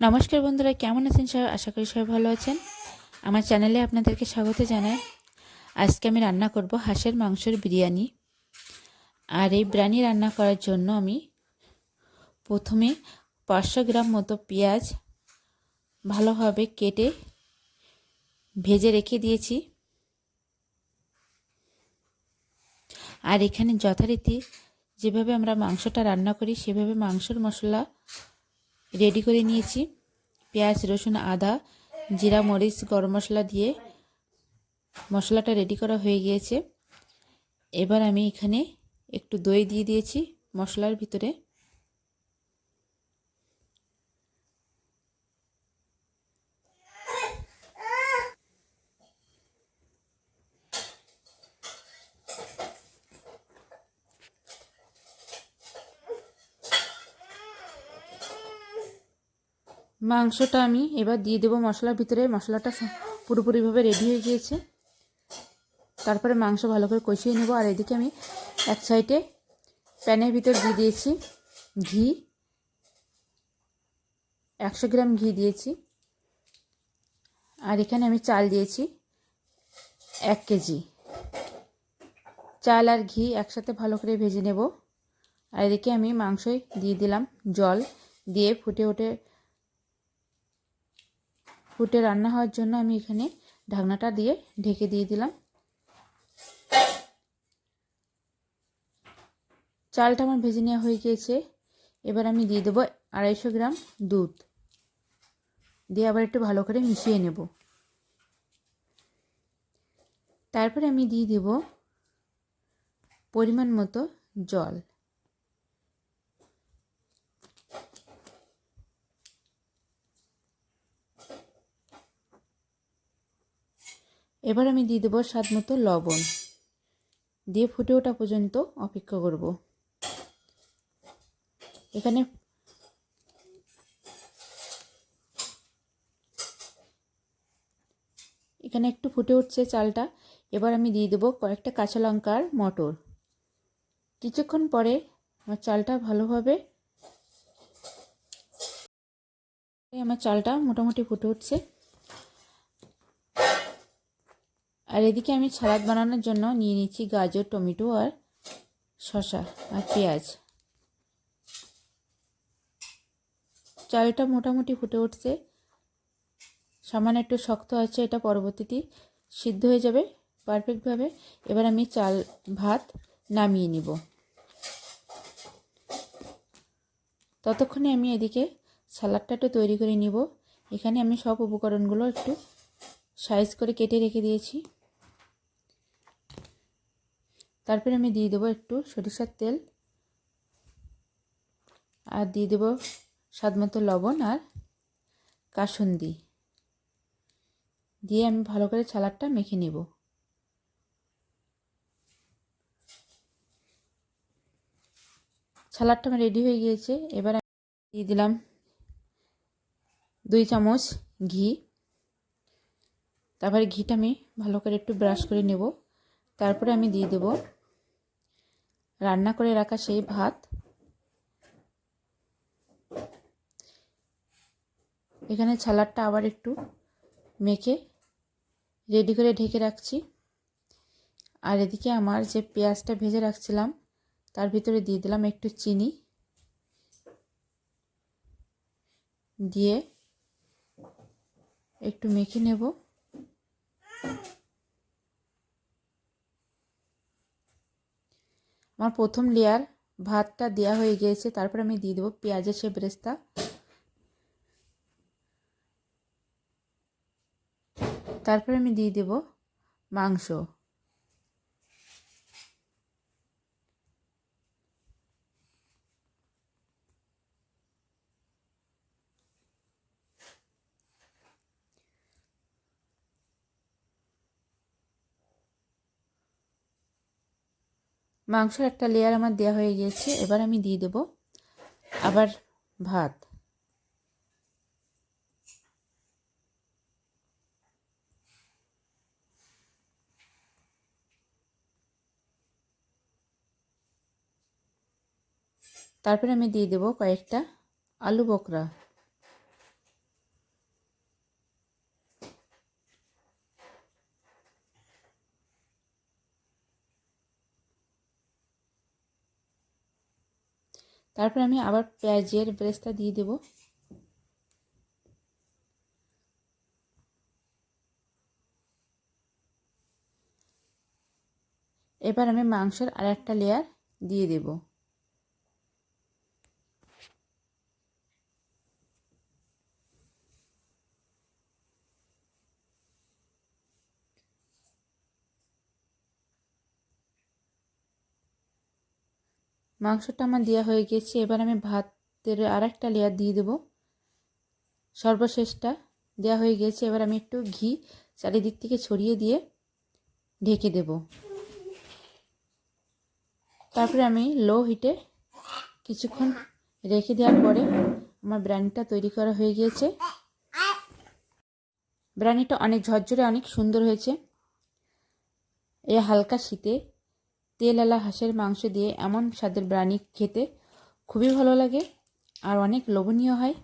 নমস্কার বন্ধুরা, কেমন আছেন সবাই আশা করি সবাই ভালো আছেন। আমার চ্যানেলে আপনাদেরকে স্বাগত জানাই। আজকে আমি রান্না করব হাঁসের মাংসের বিরিয়ানি। আর এই বিরিয়ানি রান্না করার জন্য আমি প্রথমে পাঁচশো গ্রাম মতো পেঁয়াজ ভালোভাবে কেটে ভেজে রেখে দিয়েছি। আর এখানে যথারীতি যেভাবে আমরা মাংসটা রান্না করি, সেভাবে মাংসর মশলা রেডি করে নিয়েছি। পেঁয়াজ, রসুন, আদা, জিরা, মরিচ, গরম মশলা দিয়ে মশলাটা রেডি করা হয়ে গিয়েছে। এবার আমি এখানে একটু দই দিয়ে দিয়েছি মশলার ভিতরে। মাংসটা আমি এবার দিয়ে দেবো মশলার ভিতরে। মশলাটা পুরোপুরিভাবে রেডি হয়ে গিয়েছে। তারপরে মাংস ভালো করে কষিয়ে নেব। আর এদিকে আমি এক সাইডে প্যানের ভিতর দিয়ে দিয়েছি ঘি। একশো গ্রাম ঘি দিয়েছি। আর এখানে আমি চাল দিয়েছি এক কেজি। চাল আর ঘি একসাথে ভালো করে ভেজে নেব। আর এদিকে আমি মাংসই দিয়ে দিলাম জল। দিয়ে ফুটে ওঠে ফুটে রান্না হওয়ার জন্য আমি এখানে ঢাকনাটা দিয়ে ঢেকে দিয়ে দিলাম। চালটা আমার ভেজে নেওয়া হয়ে গিয়েছে। এবার আমি দিয়ে দেবো আড়াইশো গ্রাম দুধ। দিয়ে আবার একটু ভালো করে মিশিয়ে নেব। তারপরে আমি দিয়ে দেব পরিমাণ মতো জল। এবার আমি দিয়ে দেবো স্বাদ মতো লবণ। দিয়ে ফুটে ওঠা পর্যন্ত অপেক্ষা করব। এখানে এখানে একটু ফুটে উঠছে চালটা। এবার আমি দিয়ে দেবো কয়েকটা কাঁচা লঙ্কার মটর। কিছুক্ষণ পরে আমার চালটা ভালোভাবে আমার চালটা মোটামুটি ফুটে উঠছে। আর এদিকে আমি সালাদ বানানোর জন্য নিয়ে নিচ্ছি গাজর, টমেটো আর শসা আর পেঁয়াজ। চালটা মোটামুটি ফুটে উঠছে। সামান্য একটু শক্ত আছে, এটা পরবর্তীতে সিদ্ধ হয়ে যাবে পারফেক্টভাবে এবার আমি চাল, ভাত নামিয়ে নিব। ততক্ষণে আমি এদিকে সালাডটা একটু তৈরি করে নিব। এখানে আমি সব উপকরণগুলো একটু সাইজ করে কেটে রেখে দিয়েছি। তারপরে আমি দিয়ে দেবো একটু সরিষার তেল আর দিয়ে দেবো স্বাদ মতো লবণ আর কাসুন্দি দিয়ে আমি ভালো করে ছালাডটা মেখে নেব। ছালাডটা আমার রেডি হয়ে গিয়েছে। এবার আমি দিয়ে দিলাম দুই চামচ ঘি। তারপরে ঘিটা আমি ভালো করে একটু ব্রাশ করে নেব। তারপরে আমি দিয়ে দেব রান্না করে রাখা সেই ভাত। এখানে ছালাডটা আবার একটু মেখে রেডি করে ঢেকে রাখছি। আর এদিকে আমার যে পেঁয়াজটা ভেজে রাখছিলাম, তার ভিতরে দিয়ে দিলাম একটু চিনি। দিয়ে একটু মেখে নেব। আমার প্রথম লেয়ার ভাতটা দেওয়া হয়ে গিয়েছে, তারপর আমি দিয়ে দেবো পেঁয়াজের সে বেরেস্তা। তারপরে আমি দিয়ে দেবো মাংস। মাংসর একটা লেয়ার আমার দেওয়া হয়ে গিয়েছে, এবার আমি দিয়ে দেব আবার ভাত। তারপরে আমি দিয়ে দেব কয়েকটা আলু বকরা। তারপর আমি আবার পেঁয়াজের ব্রেস্তা দিয়ে দেব। এবার আমি মাংসের আর একটা লেয়ার দিয়ে দেব। মাংসটা আমার দেওয়া হয়ে গেছে, এবার আমি ভাতের আর একটা লেয়ার দিয়ে দেবো। সর্বশেষটা দেওয়া হয়ে গেছে, এবার আমি একটু ঘি চারিদিক থেকে ছড়িয়ে দিয়ে ঢেকে দেব। তারপরে আমি লো হিটে কিছুক্ষণ রেখে দেওয়ার পরে আমার ব্রানিটা তৈরি করা হয়ে গিয়েছে। ব্রানিটা অনেক ঝরঝরে, অনেক সুন্দর হয়েছে। এই হালকা শীতে তেলওয়ালা হাঁসের মাংস দিয়ে এমন স্বাদের ব্রানি খেতে খুবই ভালো লাগে আর অনেক লোভনীয় হয়।